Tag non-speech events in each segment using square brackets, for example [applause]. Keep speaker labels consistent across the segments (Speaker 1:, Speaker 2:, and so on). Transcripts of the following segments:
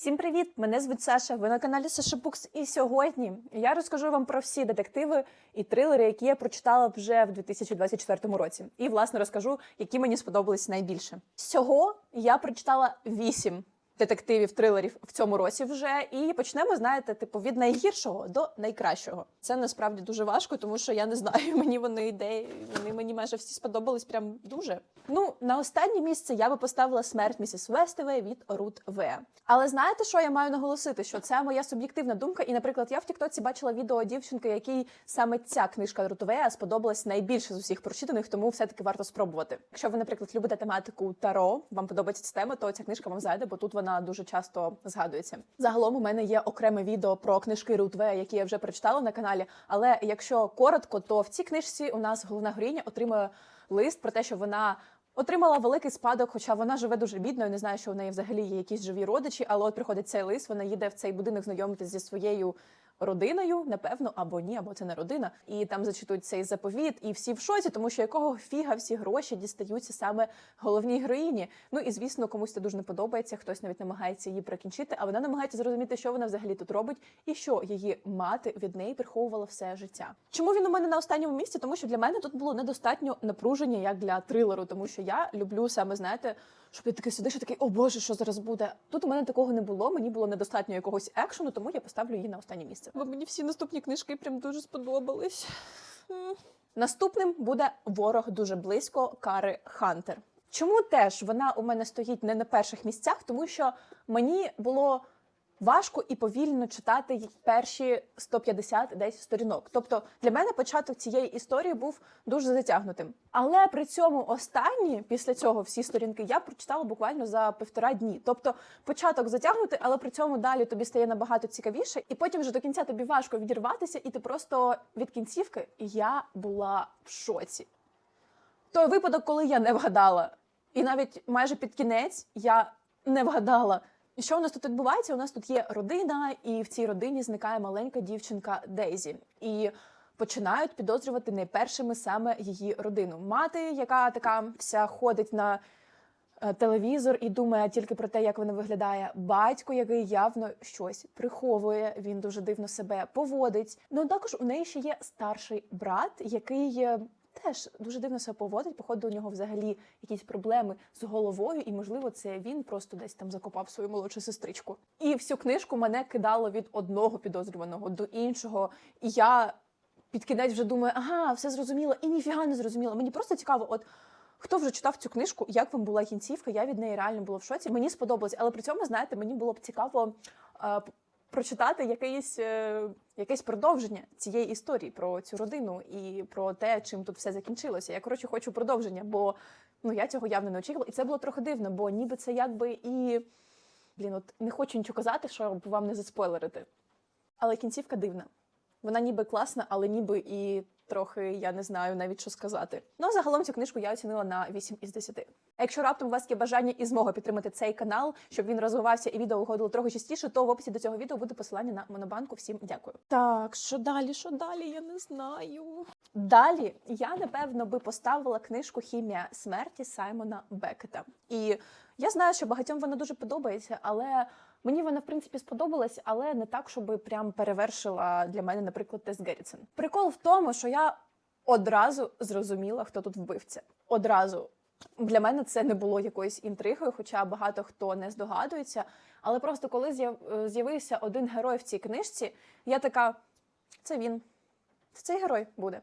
Speaker 1: Всім привіт! Мене звуть Саша. Ви на каналі Саша Букс. І сьогодні я розкажу вам про всі детективи і трилери, які я прочитала вже в 2024 році. І власне розкажу, які мені сподобались найбільше. Всього я прочитала вісім детективів, трилерів в цьому році вже. І почнемо, знаєте, типу від найгіршого до найкращого. Це насправді дуже важко, тому що я не знаю, [laughs] мені вони ідеї, вони мені майже всі сподобались прям дуже. Ну, на останнє місце я би поставила смерть місіс Вестеве від Рут В. Але знаєте, що я маю наголосити? Що це моя суб'єктивна думка. І, наприклад, я в Тіктоці бачила відео дівчинки, якій саме ця книжка Рут В сподобалась найбільше з усіх прочитаних, тому все-таки варто спробувати. Якщо ви, наприклад, любите тематику Таро, вам подобається ця тема, то ця книжка вам зайде, бо тут вона дуже часто згадується. Загалом у мене є окреме відео про книжки Рутве, які я вже прочитала на каналі. Але якщо коротко, то в цій книжці у нас головна героїня отримує лист про те, що вона. Отримала великий спадок, хоча вона живе дуже бідно. і не знаю, що в неї взагалі є якісь живі родичі, але от приходить цей лист, вона їде в цей будинок знайомитися зі своєю родиною, напевно, або ні, або це не родина. І там зачитують цей заповіт, і всі в шоці, тому що якого фіга всі гроші дістаються саме головній героїні. Ну і звісно, комусь це дуже не подобається. Хтось навіть намагається її прикінчити, а вона намагається зрозуміти, що вона взагалі тут робить, і що її мати від неї приховувала все життя. Чому він у мене на останньому місці? Тому що для мене тут було недостатньо напруження як для трилеру, тому що я люблю саме знаєте. Щоб я такий сидиш і такий, о боже, що зараз буде? Тут у мене такого не було. Мені було недостатньо якогось екшену, тому я поставлю її на останнє місце. Бо мені всі наступні книжки прям дуже сподобались. Наступним буде ворог дуже близько Кари Хантер. Чому теж вона у мене стоїть не на перших місцях? Тому що мені було важко і повільно читати перші 150 десь сторінок. Тобто для мене початок цієї історії був дуже затягнутим. Але при цьому останні, після цього всі сторінки, я прочитала буквально за півтора дні. Тобто початок затягнутий, але при цьому далі тобі стає набагато цікавіше, і потім вже до кінця тобі важко відірватися, і ти просто від кінцівки я була в шоці. Той випадок, коли я не вгадала, і навіть майже під кінець я не вгадала. І що у нас тут відбувається? У нас тут є родина, і в цій родині зникає маленька дівчинка Дейзі. І починають підозрювати найпершими саме її родину. Мати, яка така вся ходить на е, телевізор і думає тільки про те, як вона виглядає. Батько, який явно щось приховує, він дуже дивно себе поводить. Ну також у неї ще є старший брат, який. Теж дуже дивно себе поводить. Походу, у нього взагалі якісь проблеми з головою, і можливо, це він просто десь там закопав свою молодшу сестричку. І всю книжку мене кидало від одного підозрюваного до іншого. І я під кінець вже думаю, ага, все зрозуміло, і ніфіга не зрозуміло. Мені просто цікаво, от хто вже читав цю книжку, як вам була кінцівка? Я від неї реально була в шоці. Мені сподобалось, але при цьому, знаєте, мені було б цікаво. е, Прочитати якесь, е, якесь продовження цієї історії про цю родину і про те, чим тут все закінчилося. Я коротше хочу продовження, бо ну я цього явно не очікувала. І це було трохи дивно, бо ніби це якби і блін, от не хочу нічого казати, щоб вам не заспойлерити. Але кінцівка дивна. Вона ніби класна, але ніби і трохи я не знаю навіть що сказати. Ну загалом цю книжку я оцінила на 8 із 10. А якщо раптом у вас є бажання і змога підтримати цей канал, щоб він розвивався і відео виходило трохи частіше, то в описі до цього відео буде посилання на монобанку. Всім дякую. Так, що далі? Що далі? Я не знаю. Далі я напевно би поставила книжку Хімія смерті Саймона Бекета. І я знаю, що багатьом вона дуже подобається, але мені вона в принципі сподобалась, але не так, щоб прям перевершила для мене, наприклад, Тес Геррітсен. Прикол в тому, що я одразу зрозуміла, хто тут вбивця. Одразу. Для мене це не було якоюсь інтригою, хоча багато хто не здогадується. Але просто коли з'явився один герой в цій книжці, я така: це він, це цей герой буде.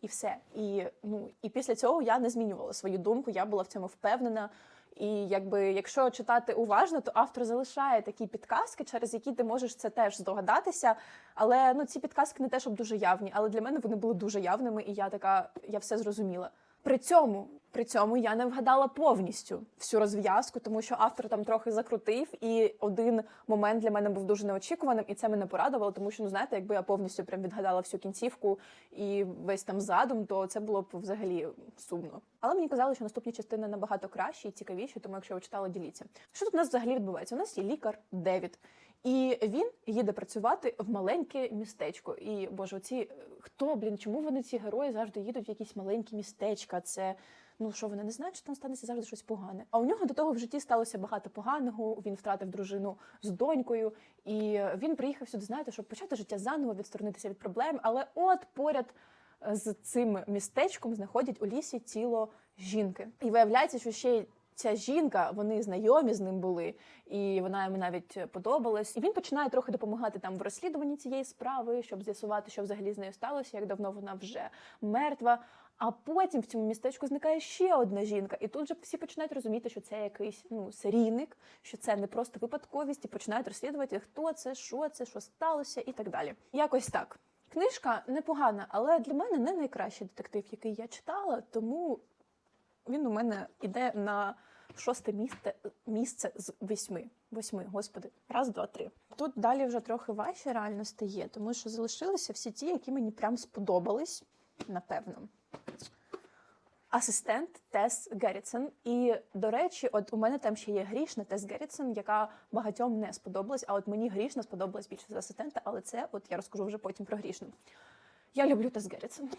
Speaker 1: І все. І, ну, і після цього я не змінювала свою думку, я була в цьому впевнена. І якби, якщо читати уважно, то автор залишає такі підказки, через які ти можеш це теж здогадатися. Але ну, ці підказки не те, щоб дуже явні, але для мене вони були дуже явними, і я така, я все зрозуміла. При цьому, при цьому я не вгадала повністю всю розв'язку, тому що автор там трохи закрутив, і один момент для мене був дуже неочікуваним, і це мене порадувало, тому що ну знаєте, якби я повністю прям відгадала всю кінцівку і весь там задум, то це було б взагалі сумно. Але мені казали, що наступні частини набагато кращі і цікавіші, тому якщо ви читали, діліться. Що тут у нас взагалі відбувається? У нас є лікар Девід. І він їде працювати в маленьке містечко. І боже, оці хто, блін, чому вони ці герої завжди їдуть в якісь маленькі містечка? Це Ну що вони не знають, що там станеться завжди щось погане. А у нього до того в житті сталося багато поганого. Він втратив дружину з донькою, і він приїхав сюди, знаєте, щоб почати життя заново, відсторонитися від проблем. Але от поряд е, з цим містечком знаходять у лісі тіло жінки. І виявляється, що ще ця жінка, вони знайомі з ним були, і вона йому навіть подобалась. І він починає трохи допомагати там в розслідуванні цієї справи, щоб з'ясувати, що взагалі з нею сталося, як давно вона вже мертва. А потім в цьому містечку зникає ще одна жінка, і тут же всі починають розуміти, що це якийсь ну серійник, що це не просто випадковість, і починають розслідувати, хто це, що це, що сталося, і так далі. Якось так. Книжка непогана, але для мене не найкращий детектив, який я читала, тому він у мене іде на шосте місце, місце з восьми. Восьми, господи, раз, два, три. Тут далі вже трохи важче реально стає, тому що залишилися всі ті, які мені прям сподобались, напевно. Асистент Тес Геррітсон. І, до речі, от у мене там ще є грішна Тес Геррітсон, яка багатьом не сподобалась. А от мені грішна сподобалась більше за асистента, але це от я розкажу вже потім про грішну. Я люблю Тес Геррітсон.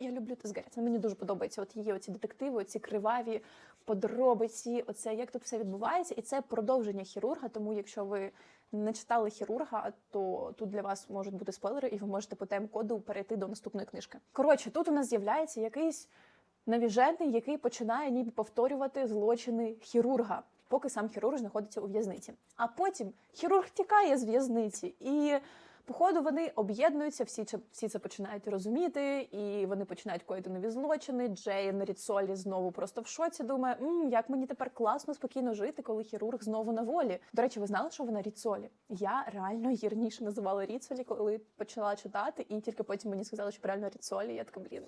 Speaker 1: Я люблю Тес Геррітсон. Мені дуже подобається. От її оці детективи, оці криваві подробиці, оце як тут все відбувається, і це продовження хірурга. Тому, якщо ви не читали хірурга, то тут для вас можуть бути спойлери, і ви можете по тем-коду перейти до наступної книжки. Коротше, тут у нас з'являється якийсь навіжений, який починає ніби повторювати злочини хірурга, поки сам хірург знаходиться у в'язниці. А потім хірург тікає з в'язниці і. Походу, вони об'єднуються, всі всі це починають розуміти, і вони починають коїти нові злочини. Джейн Ріцолі знову просто в шоці думає, М, як мені тепер класно, спокійно жити, коли хірург знову на волі. До речі, ви знали, що вона Ріцолі? Я реально її раніше називала Ріцолі, коли почала читати, і тільки потім мені сказали, що реально Ріцолі. Я така, блін,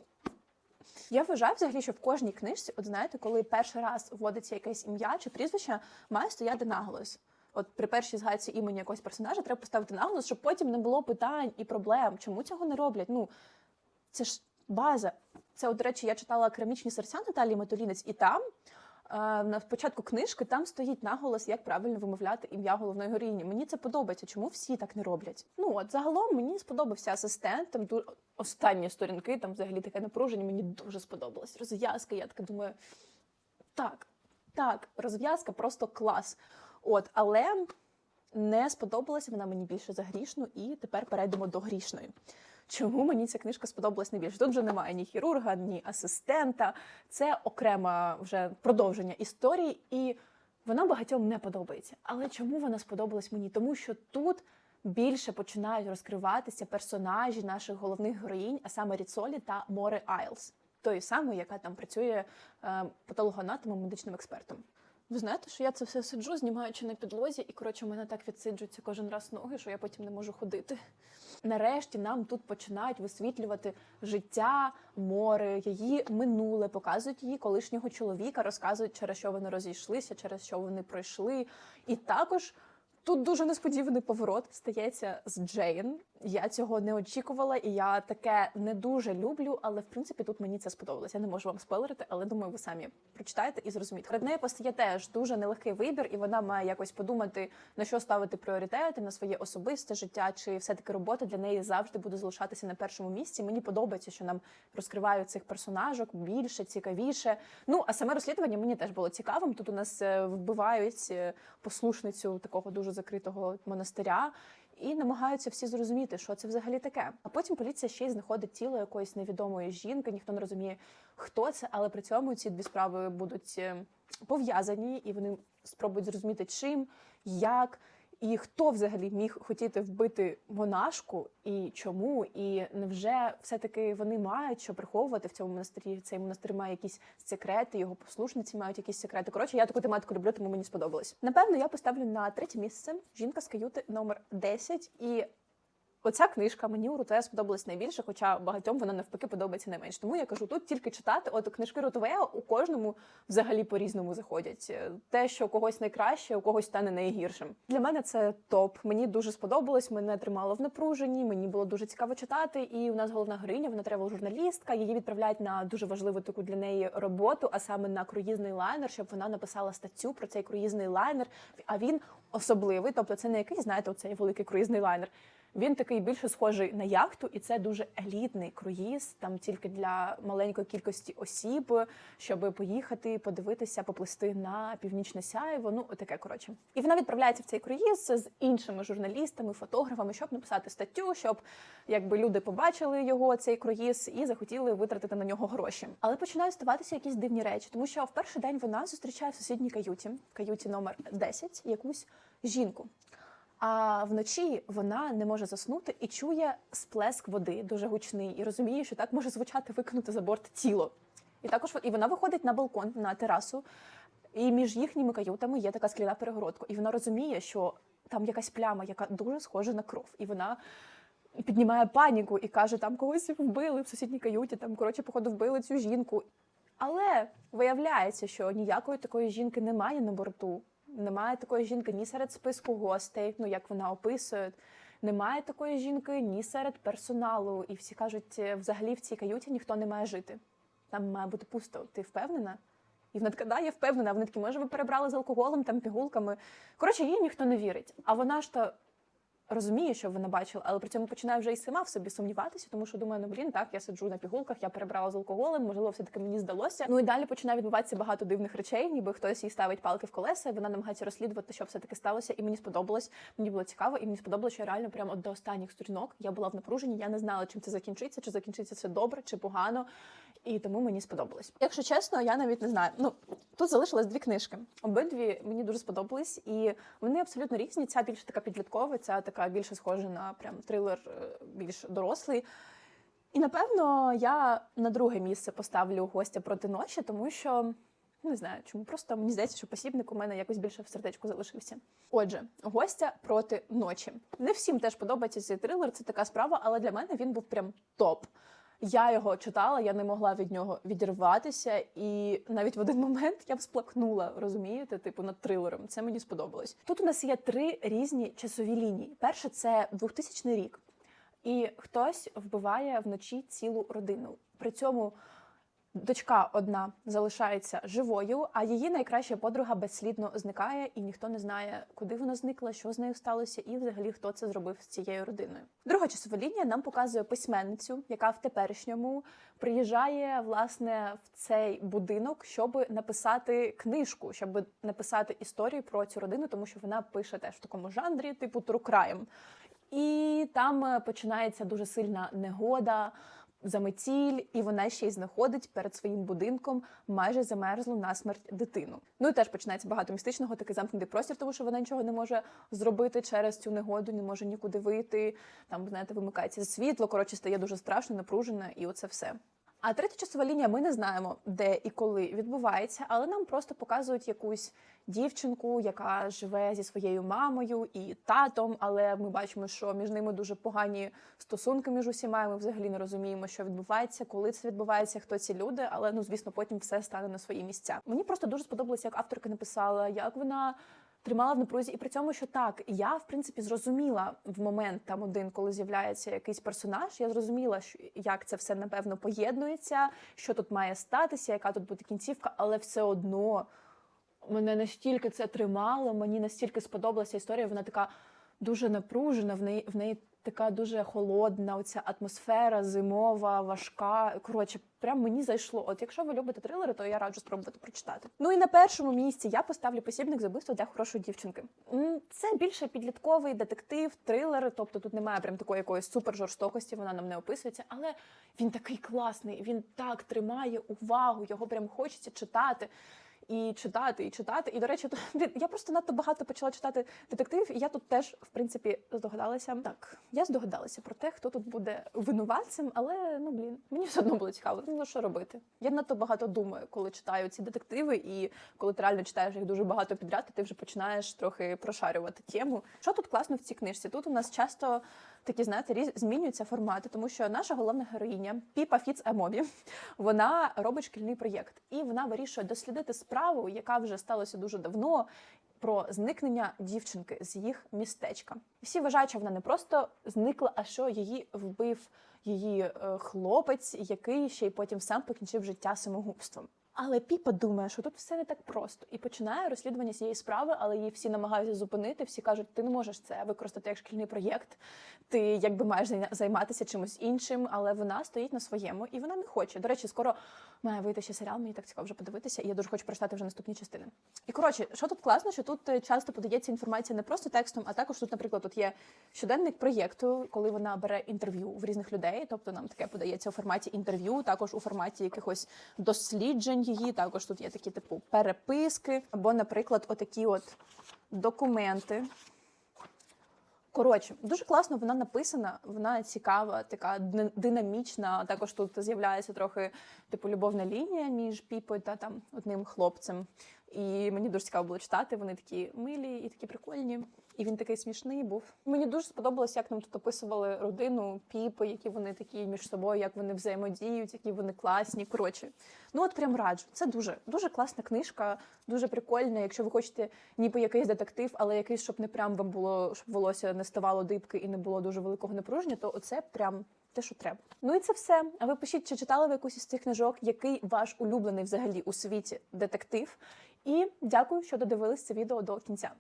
Speaker 1: я вважаю взагалі, що в кожній книжці, от знаєте, коли перший раз вводиться якесь ім'я чи прізвище, має стояти наголос. От при першій згадці імені якогось персонажа треба поставити наголос, щоб потім не було питань і проблем. Чому цього не роблять? Ну це ж база. Це, от, до речі, я читала керамічні серця Наталії Матулінець, і там е, на початку книжки там стоїть наголос, як правильно вимовляти ім'я головної героїні. Мені це подобається. Чому всі так не роблять? Ну от загалом мені сподобався асистент. Там ду... останні сторінки, там взагалі таке напруження. Мені дуже сподобалось. Розв'язка. Я така думаю, так, так, розв'язка просто клас. От, але не сподобалася вона мені більше за грішну, і тепер перейдемо до грішної. Чому мені ця книжка сподобалась найбільше? Тут вже немає ні хірурга, ні асистента. Це окреме вже продовження історії, і вона багатьом не подобається. Але чому вона сподобалась мені? Тому що тут більше починають розкриватися персонажі наших головних героїнь, а саме Ріцолі та Море Айлс, тої самої, яка там працює е, патологоанатомом, медичним експертом. Ви знаєте, що я це все сиджу, знімаючи на підлозі, і коротше, у мене так відсиджуються кожен раз ноги, що я потім не можу ходити. Нарешті нам тут починають висвітлювати життя море, її минуле, показують її колишнього чоловіка, розказують, через що вони розійшлися, через що вони пройшли. І також тут дуже несподіваний поворот стається з Джейн. Я цього не очікувала, і я таке не дуже люблю, але в принципі тут мені це сподобалось. Я не можу вам спойлерити, але думаю, ви самі прочитаєте і зрозумієте. Перед нею постає теж дуже нелегкий вибір, і вона має якось подумати, на що ставити пріоритети, на своє особисте життя, чи все-таки робота для неї завжди буде залишатися на першому місці. Мені подобається, що нам розкривають цих персонажок більше, цікавіше. Ну а саме розслідування мені теж було цікавим. Тут у нас е, вбивають е, послушницю такого дуже закритого монастиря. І намагаються всі зрозуміти, що це взагалі таке. А потім поліція ще й знаходить тіло якоїсь невідомої жінки. Ніхто не розуміє, хто це, але при цьому ці дві справи будуть е, пов'язані, і вони спробують зрозуміти, чим, як і хто взагалі міг хотіти вбити монашку, і чому, і невже все-таки вони мають що приховувати в цьому монастирі? Цей монастир має якісь секрети, його послушниці мають якісь секрети. Коротше, я таку тематику люблю, тому мені сподобалось. Напевно, я поставлю на третє місце жінка з каюти номер 10. І оця книжка мені у Рутвея сподобалась найбільше, хоча багатьом вона навпаки подобається найменше. Тому я кажу, тут тільки читати. От книжки Рутвея у кожному взагалі по-різному заходять. Те, що у когось найкраще, у когось стане найгіршим. Для мене це топ. Мені дуже сподобалось. Мене тримало в напруженні. Мені було дуже цікаво читати. І у нас головна героїня, вона тревел журналістка. Її відправляють на дуже важливу таку для неї роботу, а саме на круїзний лайнер, щоб вона написала статтю про цей круїзний лайнер. А він особливий, тобто це не якийсь, знаєте, оцей великий круїзний лайнер. Він такий більше схожий на яхту, і це дуже елітний круїз, там тільки для маленької кількості осіб, щоб поїхати, подивитися, поплисти на північне сяйво. Ну, таке коротше. І вона відправляється в цей круїз з іншими журналістами, фотографами, щоб написати статтю, щоб якби люди побачили його цей круїз і захотіли витратити на нього гроші. Але починають ставатися якісь дивні речі, тому що в перший день вона зустрічає в сусідній каюті, каюті номер 10, якусь жінку. А вночі вона не може заснути і чує сплеск води дуже гучний, і розуміє, що так може звучати викинути за борт тіло. І також і вона виходить на балкон на терасу, і між їхніми каютами є така скляна перегородка. І вона розуміє, що там якась пляма, яка дуже схожа на кров. І вона піднімає паніку і каже: там когось вбили в сусідній каюті, там коротше, походу, вбили цю жінку. Але виявляється, що ніякої такої жінки немає на борту. Немає такої жінки ні серед списку гостей, ну як вона описує. Немає такої жінки ні серед персоналу. І всі кажуть, «Е, взагалі в цій каюті ніхто не має жити. Там має бути пусто. Ти впевнена? І вона така, да, я впевнена. Вони такі, може, ви перебрали з алкоголем, там пігулками. Коротше, їй ніхто не вірить. А вона ж то розуміє, що вона бачила, але при цьому починає вже і сама в собі сумніватися, тому що думає, ну блін, так, я сиджу на пігулках, я перебрала з алкоголем, можливо, все-таки мені здалося. Ну і далі починає відбуватися багато дивних речей, ніби хтось їй ставить палки в колеса, і вона намагається розслідувати, що все-таки сталося. І мені сподобалось, мені було цікаво, і мені сподобалося, що я реально прямо от до останніх сторінок я була в напруженні, я не знала, чим це закінчиться, чи закінчиться це добре, чи погано. І тому мені сподобалось. Якщо чесно, я навіть не знаю. Ну тут залишилось дві книжки. Обидві мені дуже сподобались, і вони абсолютно різні. Ця більш така підліткова, ця така більше схожа на прям трилер е, більш дорослий. І напевно я на друге місце поставлю гостя проти ночі, тому що не знаю, чому просто мені здається, що посібник у мене якось більше в сердечку залишився. Отже, гостя проти ночі. Не всім теж подобається цей трилер, це така справа, але для мене він був прям топ. Я його читала, я не могла від нього відірватися, і навіть в один момент я всплакнула, розумієте, типу над трилером. Це мені сподобалось. Тут у нас є три різні часові лінії. Перше це 2000 рік, і хтось вбиває вночі цілу родину. При цьому дочка одна залишається живою, а її найкраща подруга безслідно зникає, і ніхто не знає, куди вона зникла, що з нею сталося, і взагалі хто це зробив з цією родиною. Друга часова лінія нам показує письменницю, яка в теперішньому приїжджає власне в цей будинок, щоб написати книжку, щоб написати історію про цю родину, тому що вона пише теж в такому жанрі, типу crime. І там е, починається дуже сильна негода, заметіль, і вона ще й знаходить перед своїм будинком майже замерзлу насмерть дитину. Ну і теж починається багато містичного, такий замкнутий простір, тому що вона нічого не може зробити через цю негоду, не може нікуди вийти. Там, знаєте, вимикається світло. Коротше, стає дуже страшно, напружена, і оце все. А третя часова лінія ми не знаємо, де і коли відбувається, але нам просто показують якусь дівчинку, яка живе зі своєю мамою і татом. Але ми бачимо, що між ними дуже погані стосунки між усіма. Ми взагалі не розуміємо, що відбувається, коли це відбувається, хто ці люди. Але ну звісно, потім все стане на свої місця. Мені просто дуже сподобалося, як авторка написала, як вона. Тримала в напрузі, і при цьому, що так, я в принципі зрозуміла в момент там один, коли з'являється якийсь персонаж. Я зрозуміла, що як це все напевно поєднується, що тут має статися, яка тут буде кінцівка, але все одно мене настільки це тримало, мені настільки сподобалася історія. Вона така дуже напружена. В неї в неї така дуже холодна, оця атмосфера зимова, важка. Коротше, прям мені зайшло. От якщо ви любите трилери, то я раджу спробувати прочитати. Ну і на першому місці я поставлю посібник за вбивство для хорошої дівчинки. Це більше підлітковий детектив, трилер. Тобто тут немає прям такої якоїсь супер жорстокості, вона нам не описується, але він такий класний. Він так тримає увагу, його прям хочеться читати. І читати, і читати. І до речі, тут я просто надто багато почала читати детективів, і я тут теж, в принципі, здогадалася. Так, я здогадалася про те, хто тут буде винуватцем, але ну блін, мені все одно було цікаво. Ну що робити? Я надто багато думаю, коли читаю ці детективи, і коли ти реально читаєш їх дуже багато підряд, то ти вже починаєш трохи прошарювати тему. Що тут класно в цій книжці? Тут у нас часто такі, знаєте, різ змінюються формати, тому що наша головна героїня Піпа Фіц Емобі, [laughs] вона робить шкільний проєкт, і вона вирішує дослідити справу, яка вже сталася дуже давно. Про зникнення дівчинки з їх містечка. Всі вважають, що вона не просто зникла, а що її вбив її е, хлопець, який ще й потім сам покінчив життя самогубством. Але Піпа думає, що тут все не так просто, і починає розслідування цієї справи, але її всі намагаються зупинити. Всі кажуть, ти не можеш це використати як шкільний проєкт. Ти якби маєш займатися чимось іншим, але вона стоїть на своєму і вона не хоче. До речі, скоро має вийти ще серіал. Мені так цікаво вже подивитися, і я дуже хочу прочитати вже наступні частини. І коротше, що тут класно, що тут е, часто подається інформація не просто текстом, а також тут, наприклад, тут є щоденник проєкту, коли вона бере інтерв'ю в різних людей. Тобто нам таке подається у форматі інтерв'ю, також у форматі якихось досліджень її. Також тут є такі типу переписки, або, наприклад, отакі от документи. Коротше, дуже класно вона написана, вона цікава, така динамічна. Також тут з'являється трохи типу любовна лінія між Піпою та там одним хлопцем. І мені дуже цікаво було читати. Вони такі милі і такі прикольні. І він такий смішний був. Мені дуже сподобалось, як нам тут описували родину Піпи, які вони такі між собою, як вони взаємодіють, які вони класні. Коротше, ну от прям раджу. Це дуже дуже класна книжка, дуже прикольна. Якщо ви хочете ніби якийсь детектив, але якийсь, щоб не прям вам було, щоб волосся не ставало дибки і не було дуже великого напруження, то оце прям. Те, що треба. Ну і це все. А ви пишіть, чи читали ви якусь із цих книжок, який ваш улюблений взагалі у світі детектив. І дякую, що додивились це відео до кінця.